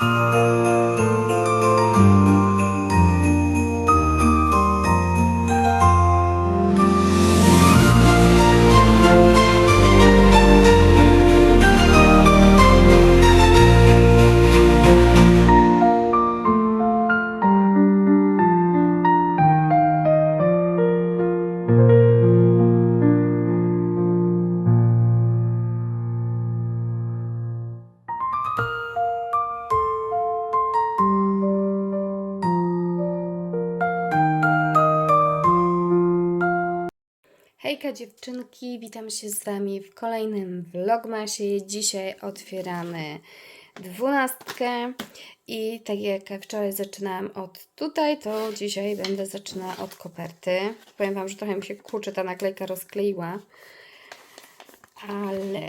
Música Hejka dziewczynki, witam się z Wami w kolejnym vlogmasie. Dzisiaj otwieramy dwunastkę i tak jak wczoraj zaczynałam od tutaj, to dzisiaj będę zaczynała od koperty. Powiem Wam, że trochę mi się kurczę ta naklejka rozkleiła, ale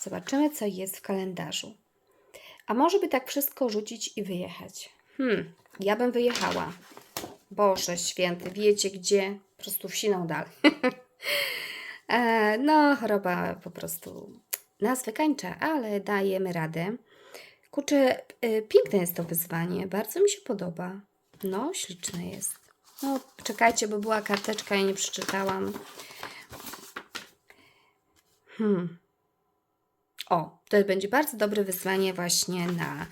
zobaczymy co jest w kalendarzu. A może by tak wszystko rzucić i wyjechać? Hmm, ja bym wyjechała. Boże święty, wiecie gdzie? Po prostu w siną dal. E, no, choroba po prostu nas wykańcza, ale dajemy radę. Kurczę, e, piękne jest to wyzwanie, bardzo mi się podoba. No, śliczne jest. No, czekajcie, bo była karteczka i nie przeczytałam. Hmm. O, to będzie bardzo dobre wyzwanie właśnie na,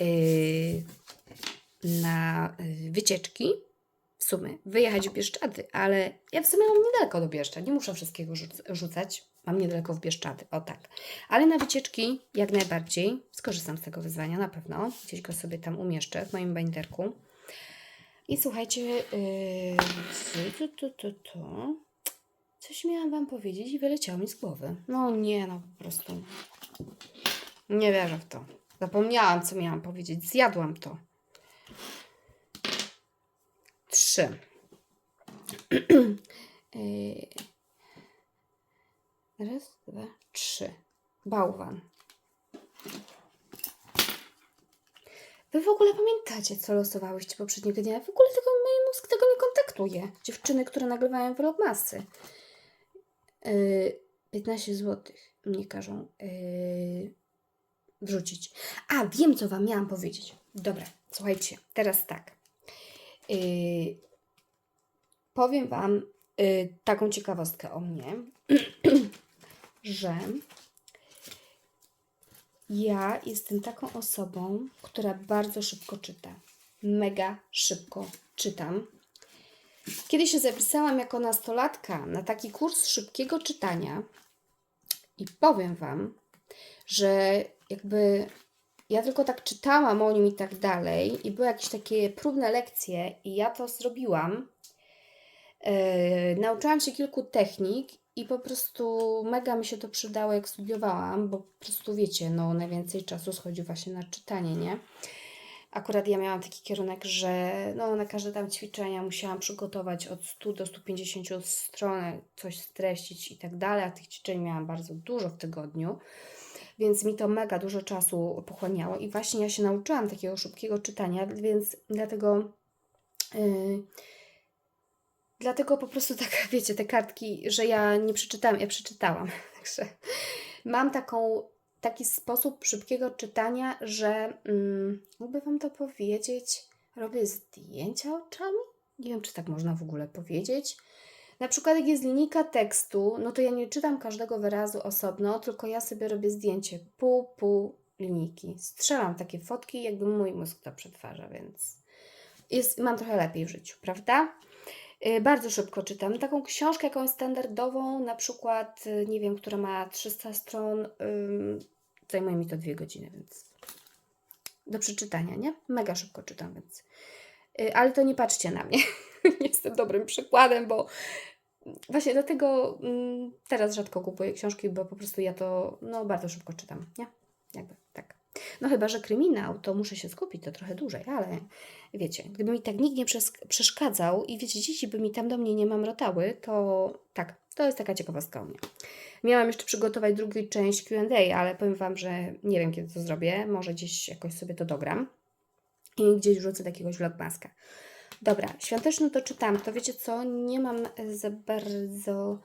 yy, na yy, wycieczki w sumie wyjechać w Bieszczady, ale ja w sumie mam niedaleko do Bieszczad, nie muszę wszystkiego rzuc- rzucać, mam niedaleko w Bieszczady, o tak. Ale na wycieczki jak najbardziej skorzystam z tego wyzwania, na pewno, gdzieś go sobie tam umieszczę w moim binderku. I słuchajcie, yy, tu, tu, tu, tu. coś miałam Wam powiedzieć i wyleciało mi z głowy. No nie, no po prostu nie wierzę w to. Zapomniałam, co miałam powiedzieć, zjadłam to. Trzy. Yy, Raz, dwa, trzy. Bałwan. Wy w ogóle pamiętacie, co losowałyście poprzedniego dnia? W ogóle tego mój mózg tego nie kontaktuje. Dziewczyny, które nagrywają vlogmasy. Yy, 15 zł mnie każą yy, wrzucić. A, wiem, co Wam miałam powiedzieć. Dobra, słuchajcie, teraz tak. Yy, powiem Wam yy, taką ciekawostkę o mnie, że ja jestem taką osobą, która bardzo szybko czyta. Mega szybko czytam. Kiedy się zapisałam jako nastolatka na taki kurs szybkiego czytania i powiem Wam, że jakby ja tylko tak czytałam o nim i tak dalej i były jakieś takie próbne lekcje i ja to zrobiłam. Yy, nauczyłam się kilku technik i po prostu mega mi się to przydało, jak studiowałam, bo po prostu wiecie, no najwięcej czasu schodzi właśnie na czytanie, nie? Akurat ja miałam taki kierunek, że no, na każde tam ćwiczenia musiałam przygotować od 100 do 150 stron, coś streścić i tak dalej, a tych ćwiczeń miałam bardzo dużo w tygodniu, więc mi to mega dużo czasu pochłaniało i właśnie ja się nauczyłam takiego szybkiego czytania, więc dlatego yy, dlatego po prostu tak, wiecie, te kartki, że ja nie przeczytałam, ja przeczytałam, także mam taką taki sposób szybkiego czytania, że mm, mógłby Wam to powiedzieć, robię zdjęcia oczami. Nie wiem, czy tak można w ogóle powiedzieć. Na przykład, jak jest linijka tekstu, no to ja nie czytam każdego wyrazu osobno, tylko ja sobie robię zdjęcie pół, pół linijki. Strzelam takie fotki, jakby mój mózg to przetwarza, więc jest, mam trochę lepiej w życiu, prawda? Y, Bardzo szybko czytam. Taką książkę jakąś standardową, na przykład, y, nie wiem, która ma 300 stron, ym, zajmuje mi to dwie godziny, więc do przeczytania, nie? Mega szybko czytam, więc. Y, Ale to nie patrzcie na mnie. nie jestem dobrym przykładem, bo właśnie dlatego mm, teraz rzadko kupuję książki, bo po prostu ja to no, bardzo szybko czytam, nie? Jakby tak. No chyba, że kryminał, to muszę się skupić, to trochę dłużej, ale wiecie, gdyby mi tak nikt nie przes- przeszkadzał i wiecie, dzieci by mi tam do mnie nie mamrotały, to tak, to jest taka ciekawostka u mnie. Miałam jeszcze przygotować drugą część Q&A, ale powiem Wam, że nie wiem, kiedy to zrobię. Może gdzieś jakoś sobie to dogram i gdzieś wrzucę do vlogmaska. Dobra, świąteczny to czytam. To wiecie co, nie mam e, za bardzo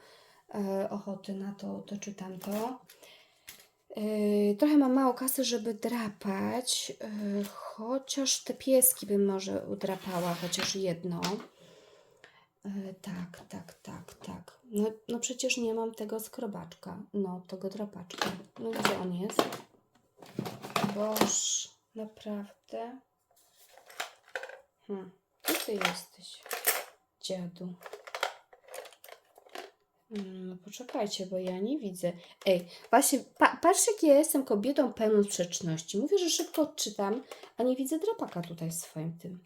e, ochoty na to, to czytam to. Yy, trochę mam mało kasy, żeby drapać, yy, chociaż te pieski bym może udrapała, chociaż jedno. Yy, tak, tak, tak, tak. No, no przecież nie mam tego skrobaczka, no tego drapaczka. No gdzie on jest? Boż, naprawdę? Hmm. Gdzie ty jesteś, dziadu? Mm, No poczekajcie, bo ja nie widzę. Ej, właśnie, pa, patrz jak ja jestem kobietą pełną sprzeczności. Mówię, że szybko odczytam, a nie widzę drapaka tutaj w swoim tym.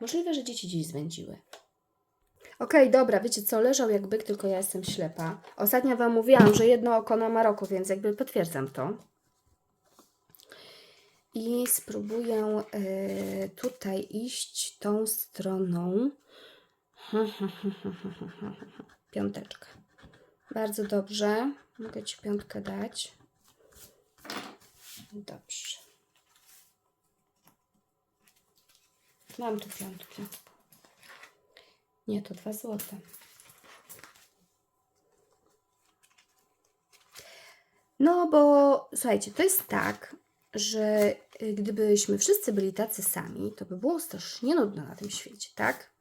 Możliwe, że dzieci gdzieś zwędziły. Okej, dobra, wiecie co, leżał jak byk, tylko ja jestem ślepa. Ostatnio Wam mówiłam, że jedno oko na Maroku, więc jakby potwierdzam to. I spróbuję y, tutaj iść tą stroną. Piąteczka. Bardzo dobrze. Mogę Ci piątkę dać. Dobrze. Mam tu piątki. Nie, to dwa złote. No, bo słuchajcie, to jest tak, że y, gdybyśmy wszyscy byli tacy sami, to by było strasznie nudno na tym świecie, tak?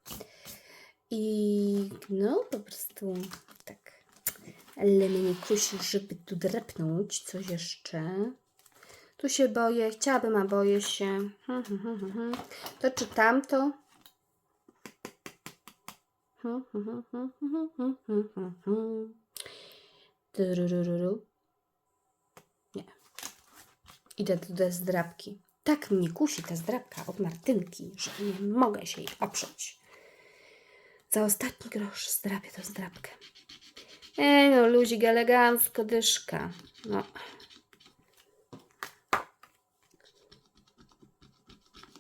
I no, po prostu tak. Ale mnie kusi, żeby tu drepnąć coś jeszcze. Tu się boję, chciałabym, a boję się. Hmm, hmm, hmm. To czy tamto? Hmm, hmm, hmm, hmm, hmm, hmm, hmm, hmm. Turururu. Nie. Idę do zdrabki. Tak mnie kusi ta zdrabka od Martynki, że nie mogę się jej oprzeć. Za ostatni grosz zdrabię tą zdrabkę. Ej no, luzik elegancko, dyszka. No.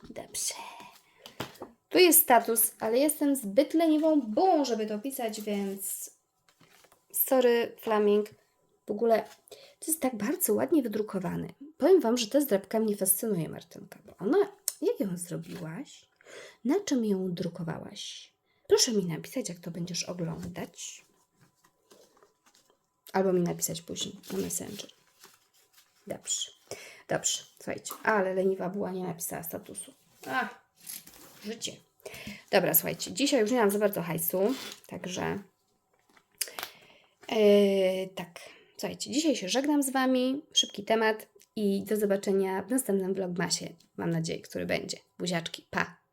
Dobrze. Tu jest status, ale jestem zbyt leniwą bułą, żeby to pisać, więc sorry, Flaming. W ogóle to jest tak bardzo ładnie wydrukowany. Powiem Wam, że ta zdrabka mnie fascynuje, Martynka, bo ona, jak ją zrobiłaś? Na czym ją drukowałaś? Proszę mi napisać, jak to będziesz oglądać. Albo mi napisać później na Messenger. Dobrze. Dobrze, słuchajcie. Ale leniwa była, nie napisała statusu. A, życie. Dobra, słuchajcie. Dzisiaj już nie mam za bardzo hajsu, także yy, tak. Słuchajcie, dzisiaj się żegnam z Wami. Szybki temat i do zobaczenia w następnym vlogmasie. Mam nadzieję, który będzie. Buziaczki. Pa!